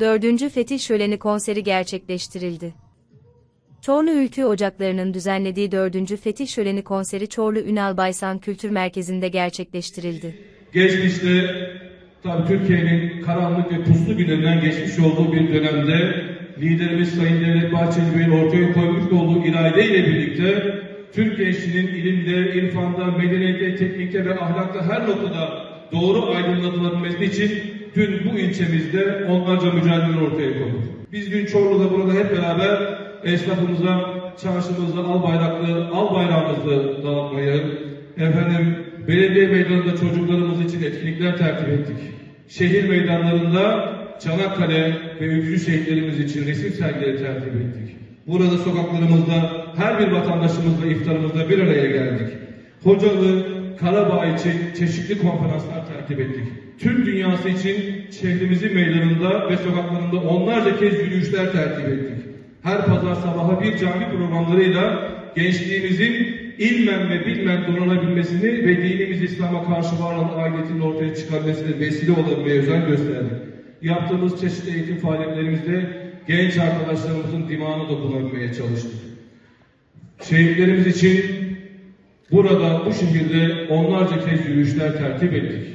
4. Fetih Şöleni konseri gerçekleştirildi. Çorlu Ülkü Ocakları'nın düzenlediği 4. Fetih Şöleni konseri Çorlu Ünal Baysan Kültür Merkezi'nde gerçekleştirildi. Geçmişte tabii Türkiye'nin karanlık ve puslu günlerinden geçmiş olduğu bir dönemde liderimiz Sayın Devlet Bahçeli Bey'in ortaya koymuş olduğu irade ile birlikte Türk gençliğinin ilimde, irfanda, medeniyette, teknikte ve ahlakta her noktada doğru aydınlatılabilmesi için dün bu ilçemizde onlarca mücadele ortaya koyduk. Biz dün Çorlu'da burada hep beraber esnafımıza, çarşımızda al bayraklı, al bayrağımızı dağıtmayı, efendim belediye meydanında çocuklarımız için etkinlikler tertip ettik. Şehir meydanlarında Çanakkale ve ülkücü şehitlerimiz için resim sergileri tertip ettik. Burada sokaklarımızda her bir vatandaşımızla iftarımızda bir araya geldik. Hocalı, Karabağ için çeşitli konferanslar tertip ettik. Tüm dünyası için şehrimizin meydanında ve sokaklarında onlarca kez yürüyüşler tertip ettik. Her pazar sabahı bir cami programlarıyla gençliğimizin ilmen ve bilmen donanabilmesini ve dinimiz İslam'a karşı var olan aidiyetinin ortaya çıkarmasına vesile olabilmeye özen gösterdik. Yaptığımız çeşitli eğitim faaliyetlerimizde genç arkadaşlarımızın dimağına dokunabilmeye çalıştık. Şehitlerimiz için burada bu şehirde onlarca kez yürüyüşler tertip ettik.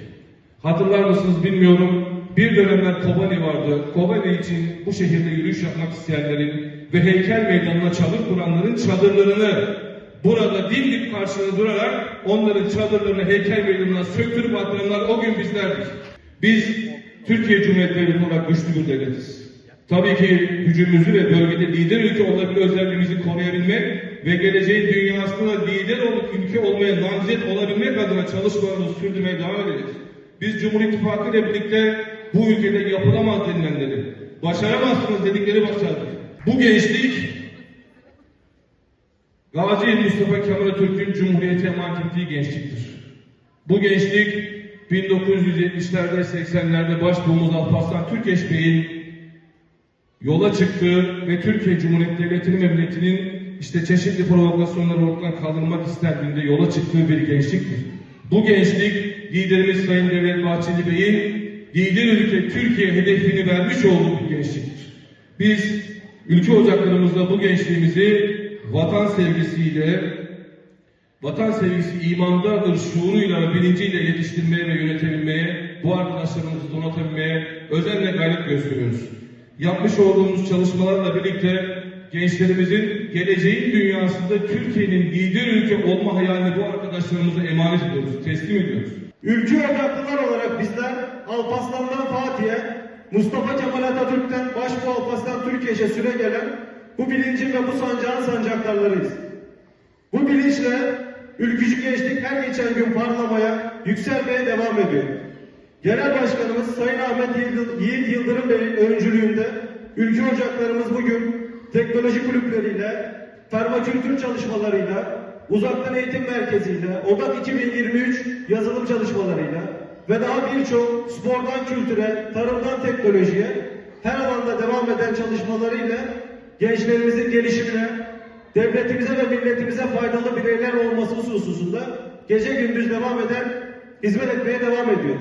Hatırlar mısınız bilmiyorum. Bir dönemler Kobani vardı. Kobani için bu şehirde yürüyüş yapmak isteyenlerin ve heykel meydanına çadır kuranların çadırlarını burada dimdik karşısında durarak onların çadırlarını heykel meydanına söktürüp atıranlar o gün bizlerdik. Biz Türkiye Cumhuriyeti olarak güçlü bir devletiz. Tabii ki gücümüzü ve bölgede lider ülke olabilme özelliğimizi koruyabilmek ve geleceğin dünyasında lider olup ülke olmaya namzet olabilmek adına çalışmalarımızı sürdürmeye devam edeceğiz. Biz Cumhur İttifakı ile birlikte bu ülkede yapılamaz denilenleri, başaramazsınız dedikleri başardık. Bu gençlik Gazi Mustafa Kemal Atatürk'ün Cumhuriyete emanet ettiği gençliktir. Bu gençlik 1970'lerde 80'lerde başbuğumuz Alparslan Türkeş Bey'in yola çıktığı ve Türkiye Cumhuriyeti Devleti'nin ve işte çeşitli provokasyonları ortadan kaldırmak istendiğinde yola çıktığı bir gençliktir. Bu gençlik liderimiz Sayın Devlet Bahçeli Bey'in lider ülke Türkiye hedefini vermiş olduğu bir gençliktir. Biz ülke ocaklarımızda bu gençliğimizi vatan sevgisiyle, vatan sevgisi imandadır şuuruyla bilinciyle yetiştirmeye ve yönetebilmeye, bu arkadaşlarımızı donatabilmeye özenle gayret gösteriyoruz. Yapmış olduğumuz çalışmalarla birlikte gençlerimizin geleceğin dünyasında Türkiye'nin lider ülke olma hayalini bu arkadaşlarımıza emanet ediyoruz, teslim ediyoruz. Ülke ocaklılar olarak bizler Alparslan'dan Fatih'e, Mustafa Kemal Atatürk'ten Başbuğ Alparslan Türkiye'ye süre gelen bu bilincin ve bu sancağın sancaktarlarıyız. Bu bilinçle ülkücü gençlik her geçen gün parlamaya, yükselmeye devam ediyor. Genel Başkanımız Sayın Ahmet Yiğit Yıldırım Bey'in öncülüğünde ülke ocaklarımız bugün teknoloji kulüpleriyle, permakültür çalışmalarıyla, uzaktan eğitim merkeziyle, ODAK 2023 yazılım çalışmalarıyla ve daha birçok spordan kültüre, tarımdan teknolojiye her alanda devam eden çalışmalarıyla gençlerimizin gelişimine, devletimize ve milletimize faydalı bireyler olması hususunda gece gündüz devam eden, hizmet etmeye devam ediyor.